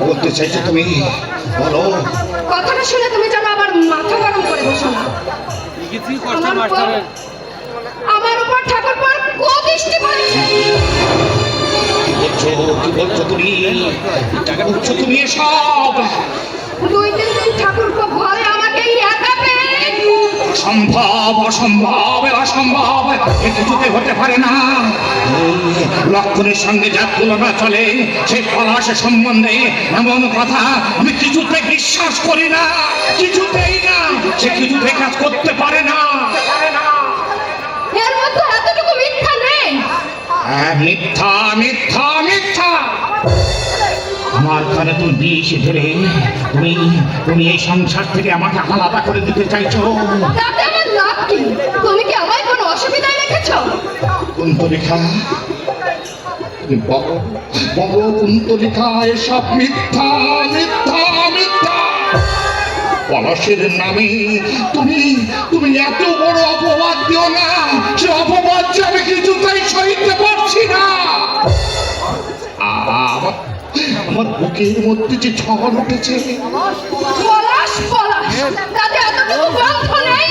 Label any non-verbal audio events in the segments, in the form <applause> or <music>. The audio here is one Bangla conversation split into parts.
বলতে চাইছো তুমি? বলো। কথাটা শুনে তুমি যেন আবার মাথা গরম করে বসো না। আমার উপর মাস্টারের আমার উপর ঠাকুর পর দৃষ্টি পড়েছে। বলছো? কি বলছো তুমি? টাকা বলছো তুমি এসব? দুই তিন দিন ঠাকুর ঘরে অসম্ভব অসম্ভব অসম্ভব। কিছুতে হতে পারে না। লক্ষণের সঙ্গে যা তুলনা চলে সেই পলাশ সম্বন্ধে এমন কথা আমি কিছুতে বিশ্বাস করি না কিছুতেই না। সে কিছুতে কাজ করতে পারে না। হ্যাঁ, মিথ্যা মিথ্যা মিথ্যা। আমার কানে তুমি বিষ ধরে তুমি তুমি এই সংসার থেকে আমাকে আলাদা করে দিতে চাইছো? তাতে আমার লাভ কি? তুমি কি আমায় কোনো অসুবিধায় রেখেছো? কুন্তলিকা তুমি বলো বলো কুন্তলিকা এসব মিথ্যা মিথ্যা মিথ্যা। পলাশের নামে তুমি তুমি এত বড় অপবাদ দিও না সে অপবাদ যে আমি কিছুতেই সইতে পারছি না। আমার আমার বুকের মধ্যে যে ঝড় উঠেছে। নেই।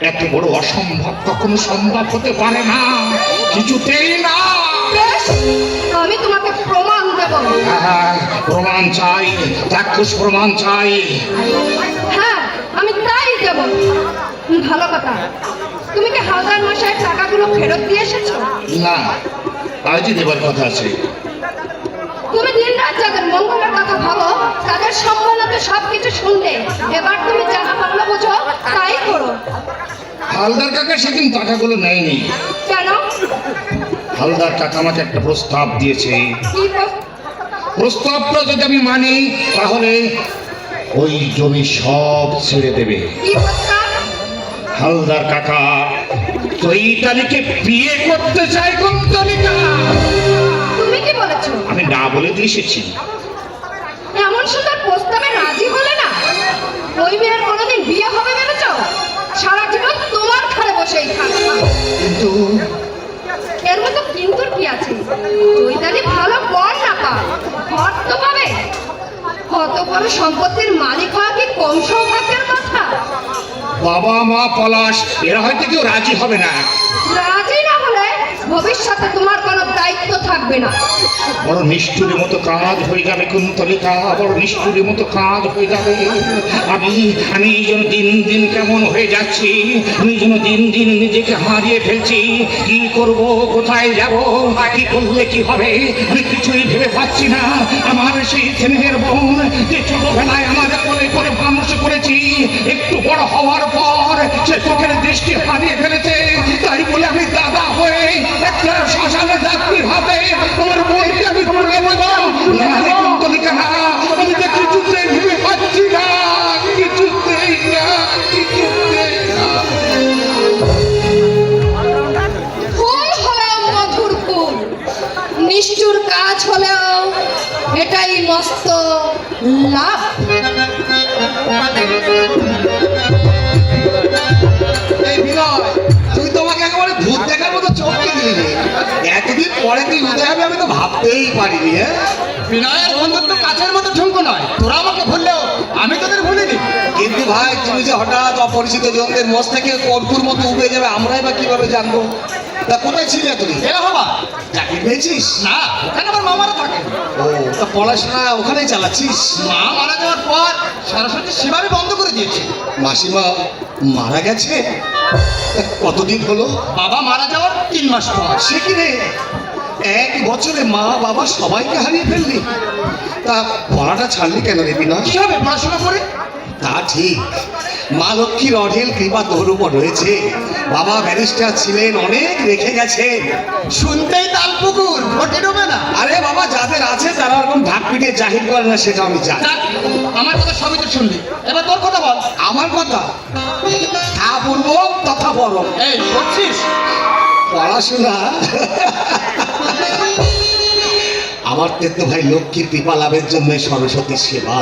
এত বড় অসম্ভব কখনো সম্ভব হতে পারে না। কিছুতেই না। আমি তোমাকে প্রমাণ দেব। হ্যাঁ, প্রমাণ চাই চাক্ষুষ প্রমাণ চাই। হ্যাঁ আমি তাই দেব। ভালো কথা। তুমি কি হাজার মাসের টাকাগুলো ফেরত দিয়ে এসেছ? না আজই দেবার কথা আছে। তুমি দিন রাত যাদের মঙ্গলের কথা ভাবো তাদের সম্বন্ধে সব কিছু শুনলে। এবার তুমি ভালো বোঝো তাই করো। হালদার কাকা সেদিন টাকাগুলো নেয়নি। কেন? হালদার কাকা আমাকে একটা প্রস্তাব দিয়েছে। প্রস্তাবটা যদি আমি মানি তাহলে ওই জমি সব ছেড়ে দেবে। হালদার কাকা চৈতালিকে বিয়ে করতে চায় কোন তালিকা না বলে দিয়ে এসেছি এমন সুন্দর প্রস্তাবে রাজি হলে না ওই মেয়ের কোনোদিন বিয়ে হবে ভেবেছো? সারা জীবন তোমার ঘরে বসেই থাকবে কিন্তু এর মতো কিন্তু কি আছে? চৈতালি ভালো বর না পা ঘর তো পাবে। কত বড় সম্পত্তির মালিক হওয়া কি কম সৌভাগ্যের কথা? বাবা মা পলাশ এরা হয়তো কেউ রাজি হবে না। ভবিষ্যতে তোমার কোনো দায়িত্ব থাকবে না। বড় নিষ্ঠুরের মতো কাজ হয়ে যাবে কুন্তলিকা বড় নিষ্ঠুরের মতো কাজ হয়ে যাবে। আমি আমি এই জন্য দিন দিন কেমন হয়ে যাচ্ছি, আমি যেন দিন দিন নিজেকে হারিয়ে ফেলছি। কি করব, কোথায় যাব, কি করলে কি হবে, আমি কিছুই ভেবে পাচ্ছি না। আমার সেই স্নেহের বোন যে ছোটবেলায় আমাদের কোলে করে মানুষ করেছি, একটু বড় হওয়ার পর সে চোখের দৃষ্টি হারিয়ে ফেলেছে। তাই বলে আমি দাদা পরে তুই উদয় হবে আমি তো ভাবতেই পারিনি হ্যাঁ? বিনয়ের বন্ধুত্ব কাছের মতো ঠুঙ্কো নয় তোরা আমাকে ভুললেও আমি তোদের ভুলিনি। কিন্তু ভাই তুমি যে হঠাৎ অপরিচিত জনদের মোষ থেকে কর্পুর মতো উবে যাবে আমরাই বা কীভাবে জানব? তা কোথায় ছিলে তুমি? এরা হবা চাকরি পেয়েছিস? না ওখানে আমার মামারা থাকে। ও তা পড়াশোনা ওখানেই চালাচ্ছিস? মা মারা যাওয়ার পর সরস্বতী সেভাবে বন্ধ করে দিয়েছে। মাসিমা মারা গেছে? কতদিন হলো? বাবা মারা যাওয়ার তিন মাস পর। সে কি রে? এক বছরে মা বাবা সবাইকে হারিয়ে ফেললি। তা পড়াটা ছাড়লি কেন রে বিনয়? কি হবে পড়াশোনা করে? তা ঠিক। মা লক্ষ্মীর অঢেল কৃপা তোর উপর রয়েছে। বাবা ব্যারিস্টার ছিলেন অনেক রেখে গেছে। শুনতেই তাল পুকুর ঘটে ডোবে না। আরে বাবা যাদের আছে তারা ওরকম ঢাক পিটে জাহির করে না সেটা আমি জানি। আমার কথা সবই তো শুনলি। এবার তোর কথা বল। আমার কথা? তা পূর্ব তথা বড় এই করছিস পড়াশোনা? আমার তেতো ভাই লক্ষ্মীর কৃপা লাভের জন্য সরস্বতীর সেবা।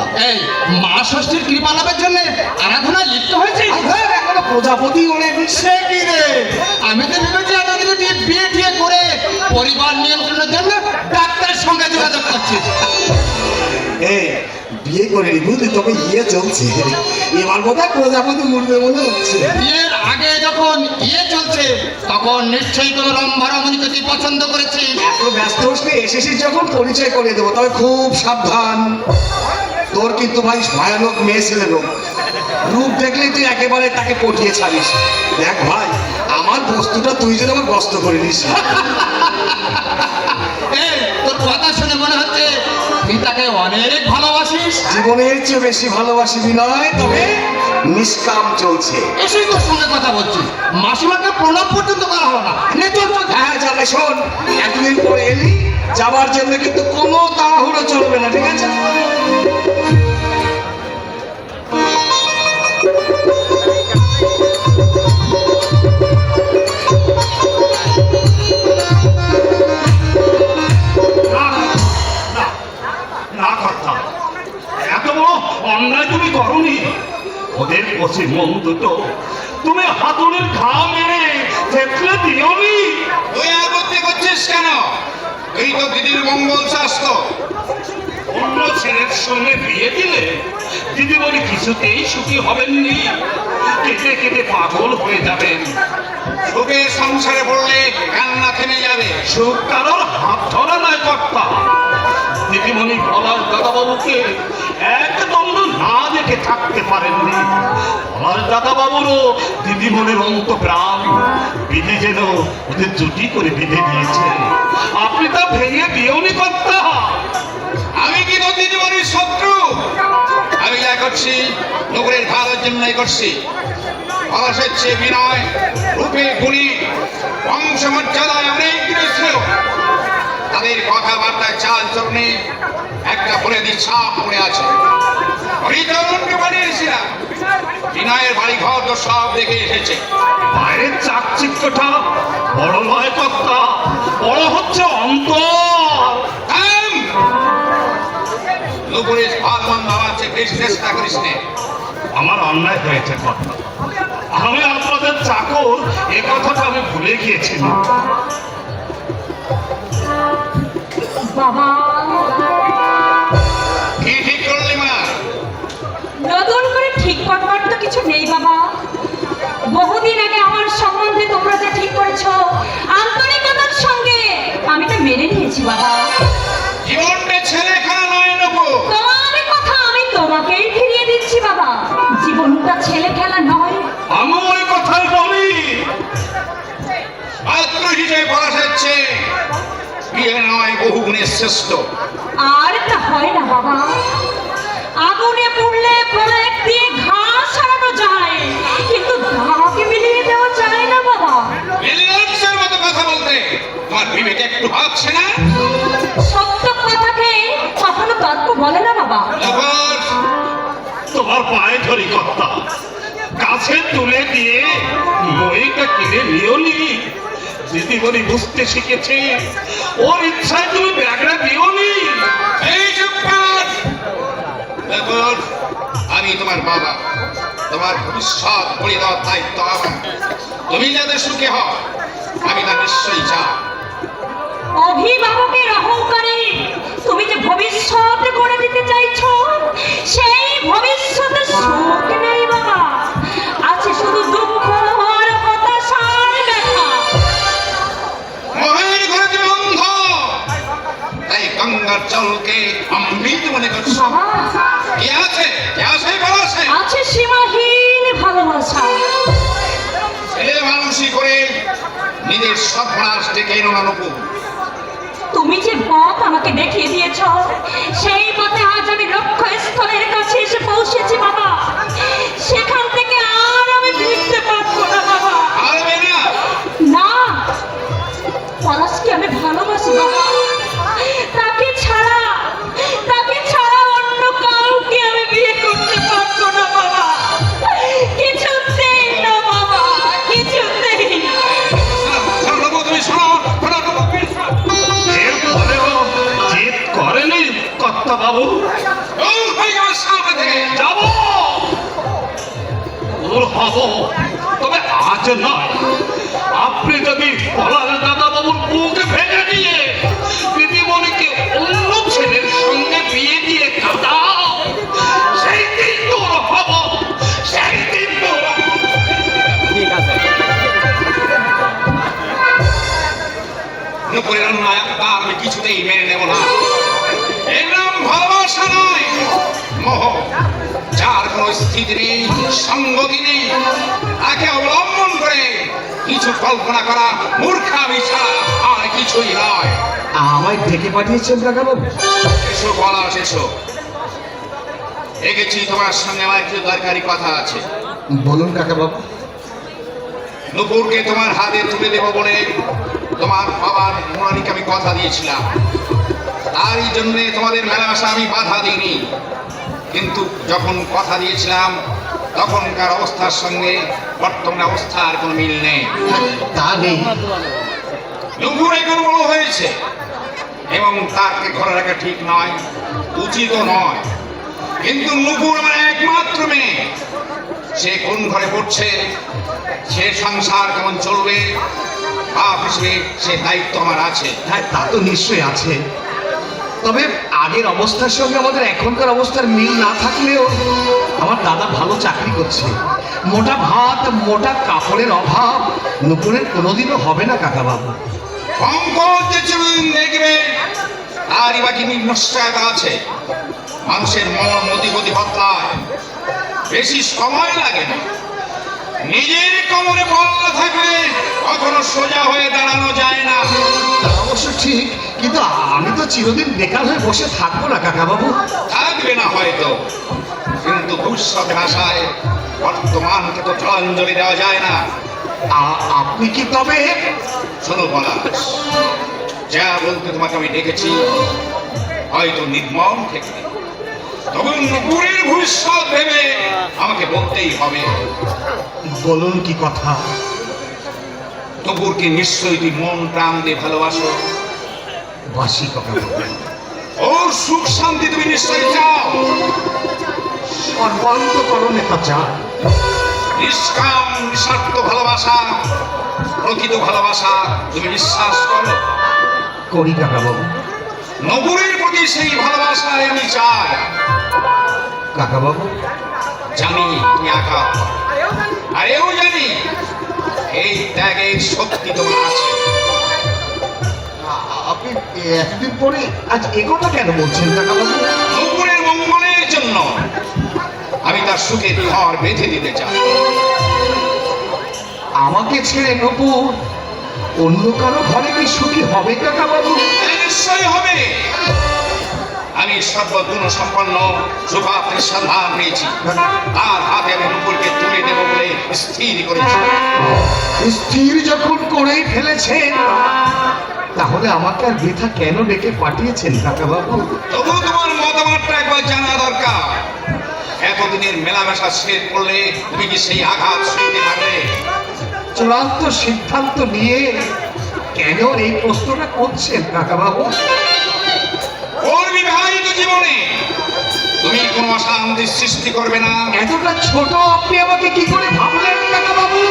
মা ষষ্ঠীর কৃপা লাভের জন্য আরাধনায় লিপ্ত এখনও প্রজাপতি ওড়ে সে কি রে? আমি তো ভেবেছি তুই বিয়ে টিয়ে করে পরিবার নিয়ন্ত্রণের জন্য ডাক্তারের সঙ্গে যোগাযোগ করছিস এই বিয়ে করে বুঝলি তবে ইয়ে চলছে। এবার বোধহয় প্রজাপতি উঠবে মনে হচ্ছে। বিয়ের আগে যখন ইয়ে চলছে তখন নিশ্চয়ই কোনো রম্ভা রমণীকে তুই পছন্দ করেছিস এত ব্যস্ত নি, এসেছিস যখন পরিচয় করে দেবো তবে খুব সাবধান। তোর কিন্তু ভাই ভয়ানক মেয়ে ছেলে লোক। রূপ দেখলেই তুই একেবারে তাকে পটিয়ে ছাড়িস। দেখ ভাই আমার বস্তুটা তুই যেন আমার কষ্ট করে নিস। <laughs> তোর কথা শুনে মনে হচ্ছে তুই তাকে অনেক ভালোবাসিস? জীবনের চেয়ে বেশি ভালোবাসি বিনয় তবে নিষ্কাম চলছে এসেই তোর সঙ্গে কথা বলছি মাসিমাকে প্রণাম পর্যন্ত করা হলো না নে চল চল হ্যাঁ যাবে শোন এতদিন পরে এলি যাবার জন্য কিন্তু কোনো তাড়াহুড়ো চলবে না ঠিক আছে অন্যায় তুমি করনি ওদের কষি মন দুটো। তুমি হাতুড়ির ঘা মেরে থেতলে দিওনি। তুই আপত্তি করছিস কেন? এই তো দিদির মঙ্গল শাস্ত্র অন্য ছেলের সঙ্গে বিয়ে দিলে দিদি বলি কিছুতেই সুখী হবেননি। কেটে কেটে পাগল হয়ে যাবেন। সুখের সংসারে পড়লে কান্না থেমে যাবে। সুখ কারোর হাত ধরা নয় কর্তা। দিদিমণি পলাশ দাদাবাবুকে একদম না দেখে থাকতে পারেননি। পলাশ দাদাবাবুরও দিদিমণির অন্ত প্রাণ বিধি যেন ওদের জুটি করে বেঁধে দিয়েছে। আপনি তা ভেঙে দিয়েওনি কর্তা। আমি কি দিদিমণির শত্রু? আমি যা করছি নগরের ভালোর জন্যই করছি। বিনয়, রূপে, গুণী, বংশমর্যাদায় অনেক দূরে ছিল। তাদের কথাবার্তায় চাল চলনে একটা বলে দি ছাপ পড়ে আছে। হরিচরণকে বানিয়েছিলাম বিনয়ের বাড়ি ঘর তো সব দেখে এসেছে। বাইরের চাকচিক্যটা বড় নয় কর্তা বড় হচ্ছে অন্তর। চেষ্টা করিস নে। আমার অন্যায় হয়েছে কথা। আমি আপনাদের চাকর এ কথাটা আমি ভুলে গিয়েছিলাম। বাবা কি ঠিক করলি মা নতুন করে ঠিক করবার তো কিছু নেই বাবা। বহুদিন আগে আমার সম্বন্ধে তোমরা যে ঠিক করেছ আন্তরিকতার সঙ্গে আমি তো মেনে নিয়েছি বাবা। জীবনটা ছেলে খেলা নয় নবু। তোমার কথা আমি তোমাকেই ফিরিয়ে দিচ্ছি বাবা। জীবনটা ছেলে খেলা নয়। আমি ওই কথাই বলি। পাত্র হিসেবে পড়াশোনার বিয়ে নয় বহু গুণের শ্রেষ্ঠ। আর তা হয় না বাবা। আগুনে পুড়লে প্রলেপ দিয়ে ঘাস সারানো যায়। কিন্তু দাকে মিলিয়ে দেওয়া যায় না বাবা। মিলিয়নসের মতো কথা বলতে। তোমার বিবেক একটু ভাবছে না? সত্য কথাকে কখনো তর্ক বলে না বাবা। তারপর তোমার পায়ে ধরি কর্তা। গাছে তুলে দিয়ে মইটা কিনে নিওনি দিদি বলি বুঝতে শিখেছে। ওর ইচ্ছায় তুমি ব্যাগটা দিওনি। এই চুপ কর। আমি তোমার বাবা। তোমার ভবিষ্যৎ বলে দেওয়ার দায়িত্ব আমার। তুমি যাতে সুখে হও আমি তা নিশ্চয়ই চাই। অভিভাবকের অহংকারে তুমি যে ভবিষ্যৎ করে দিতে চাইছো সেই ভবিষ্যতে জলকে অমৃত মনে করছ। কি আছে? কি আছে? বলো আছে? আছে সীমাহীন ভালোবাসা। ছেলে মানুষই করে নিজের সর্বনাশ ডেকে এনো তুমি যে পথ আমাকে দেখিয়ে দিয়েছ সেই পথে আজ আমি লক্ষ্য স্থলের কাছে এসে পৌঁছেছি বাবা। সেখান থেকে আর আমি ফিরতে পারব না বাবা। না পলাশকে আমি ভালোবাসি বাবা। হব তবে আজ নয় আপনি যদি দাদা দাদাবাবুর মুখ ভেঙে দিয়ে দিদিমণিকে অন্য ছেলের সঙ্গে বিয়ে দিয়ে কাটাও সেই দিন তোর হব সেই দিন তোর ঠিক আছে। নায়ক তা আমি কিছুতেই মেনে নেব না। এর নাম ভালোবাসা নয়। কাজ স্থিতি নেই সঙ্গতি নেই তাকে অবলম্বন করে কিছু কল্পনা করা মূর্খামি ছাড়া আর কিছুই নয়। আমায় ডেকে পাঠিয়েছেন কাকাবাবু? এসো বলা এসো। দেখেছি তোমার সঙ্গে আমার কিছু দরকারি কথা আছে। বলুন কাকাবাবু। নুপুরকে তোমার হাতে তুলে দেবো বলে তোমার বাবার মনালিকে আমি কথা দিয়েছিলাম। তারই জন্য তোমাদের মেলামেশা আমি বাধা দিইনি। কিন্তু যখন কথা দিয়েছিলাম তখনকার অবস্থার সঙ্গে বর্তমান অবস্থার কোনো মিল নেই। তা নেই। এখন বড় হয়েছে? এবং তাকে ঘরে রাখা ঠিক নয় উচিতও নয়। কিন্তু নুপুর আমার একমাত্র মেয়ে। সে কোন ঘরে পড়ছে? সে সংসার কেমন চলবে? বাপ হিসেবে সে দায়িত্ব আমার আছে। হ্যাঁ তা তো নিশ্চয়ই আছে। তবে আগের অবস্থার সঙ্গে আমাদের এখনকার অবস্থার মিল না থাকলেও আমার দাদা ভালো চাকরি করছে। মোটা ভাত মোটা কাপড়ের অভাব নুপুরের কোনোদিনও হবে না কাকাবাবু। দেখবে তারই বাকি নিশ্চয়তা আছে। মানুষের মন মতি গতি বদলায়। বেশি সময় লাগে না। নিজের কোমরে বল থাকলে কখনো সোজা হয়ে দাঁড়ানো যায় না। অবশ্য ঠিক কিন্তু আমি তো চিরদিন বেকার হয়ে বসে থাকব না কাকাবাবু। থাকবে না হয়তো। কিন্তু ভবিষ্যতের আশায় বর্তমানকে তো জলাঞ্জলি দেওয়া যায় না। আপনি কি তবে? শোনো পলাশ যা বলতে তোমাকে আমি ডেকেছি হয়তো নির্মম থেকে। তবে নুপুরের ভবিষ্যৎ ভেবে আমাকে বলতেই হবে। বলুন কি কথা? নুপুরকে নিশ্চয়ই তুই মন প্রাণ দিয়ে ভালোবাসো? বাসি কাকাবাবু ওর সুখ শান্তি তুমি নিশ্চয়ই চাও। সর্বান্তকরণে তা চায় নিষ্কাম নিঃস্বার্থ ভালোবাসা প্রকৃত ভালোবাসা তুমি বিশ্বাস করো। করি কাকাবাবু নবুরের প্রতি সেই ভালোবাসায় আমি চাই। কাকাবাবু জানি তুমি আর এও জানি এই ত্যাগের শক্তি তোমার আছে। এতদিন পরে আজ এ কথা কেন বলছেন কাকাবাবু মঙ্গলের জন্য আমি তার সুখে ঘর বেঁধে দিতে চাই। আমাকে ছেড়ে নপুর অন্য কারও ঘরে কি সুখী হবে কাকাবাবু নিশ্চয়ই হবে। আমি সর্বগুণ সম্পন্ন সুপাত্রের সন্ধান পেয়েছি। তার হাতে আমি নুপুরকে তুলে দেব বলে স্থির করেছি। স্থির যখন করেই ফেলেছেন তাহলে আমাকে আর বৃথা কেন ডেকে পাঠিয়েছেন কাকাবাবু? তবু তোমার মতামতটা একবার জানা দরকার। এতদিনের মেলামেশা শেষ করলে তুমি কি সেই আঘাত শুনতে পারবে চূড়ান্ত সিদ্ধান্ত নিয়ে কেন এই প্রশ্নটা করছেন কাকাবাবু? ওর বিবাহিত জীবনে তুমি কোনো অশান্তির সৃষ্টি করবে না। এতটা ছোট আপনি আমাকে কি করে ভাবলেন কাকাবাবু?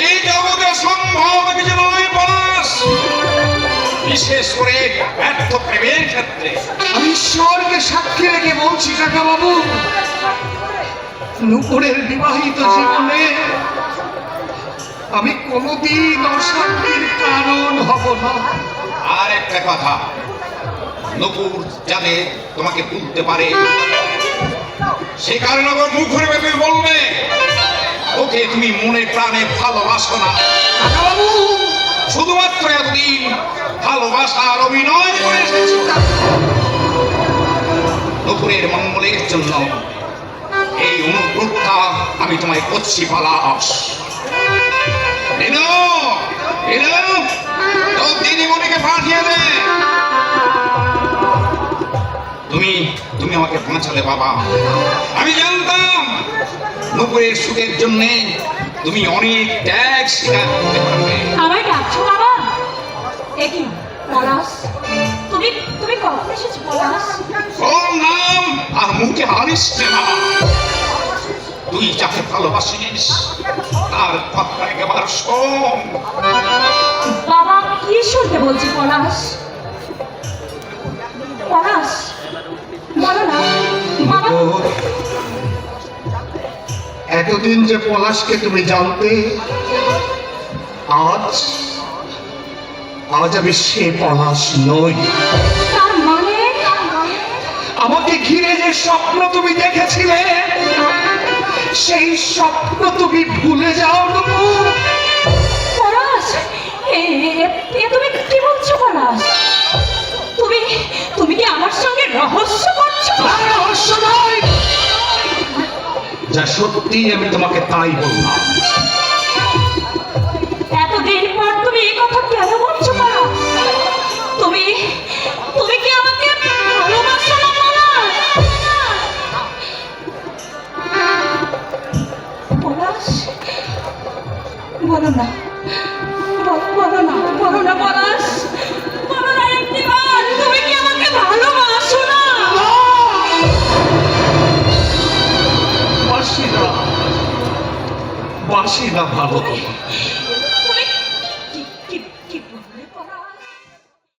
এই জগতে সম্ভব কিছু নয় পলাশ বিশেষ করে ব্যর্থ প্রেমের ক্ষেত্রে। আমি ঈশ্বরকে সাক্ষী রেখে বলছি কাকাবাবু নুপুরের বিবাহিত জীবনে আমি কোনোদিন অশান্তির কারণ হব না। আর একটা কথা নপুর যাতে তোমাকে বুঝতে পারে। সে কারণে ওর মুখের ভেবে বলবে ওকে তুমি মনে প্রাণে ভালোবাসো না। কাকাবাবু শুধুমাত্র এতদিন ভালোবাসার অভিনয় করে এসেছ। নপুরের মঙ্গলের জন্য এই অনুপ্রোধটা আমি তোমায় করছি পালাস পাঠিয়ে তুমি তুমি আমাকে বাঁচালে বাবা। আমি জানতাম নুপুরের সুখের জন্যে তুমি অনেক ত্যাগ স্বীকার করতে পারবে। একই পলাশ। তুমি তুমি কখন এসেছ পলাশ? ওর নাম আর মুখে হারিস না। তুই যাকে ভালোবাসিস তার কথা একেবার শোন। বাবা কি শুনতে বলছি পলাশ? পলাশ বলো না। বাবা। এতদিন যে পলাশকে তুমি জানতে আজ আজ আমি সে পলাশ নই। তার মানে? আমাকে ঘিরে যে স্বপ্ন তুমি দেখেছিলে সেই স্বপ্ন তুমি ভুলে যাও নুপুর পলাশ এ তুমি কি বলছো পলাশ? তুমি তুমি কি আমার সঙ্গে রহস্য করছ? রহস্য নয়। যা সত্যি আমি তোমাকে তাই বললাম।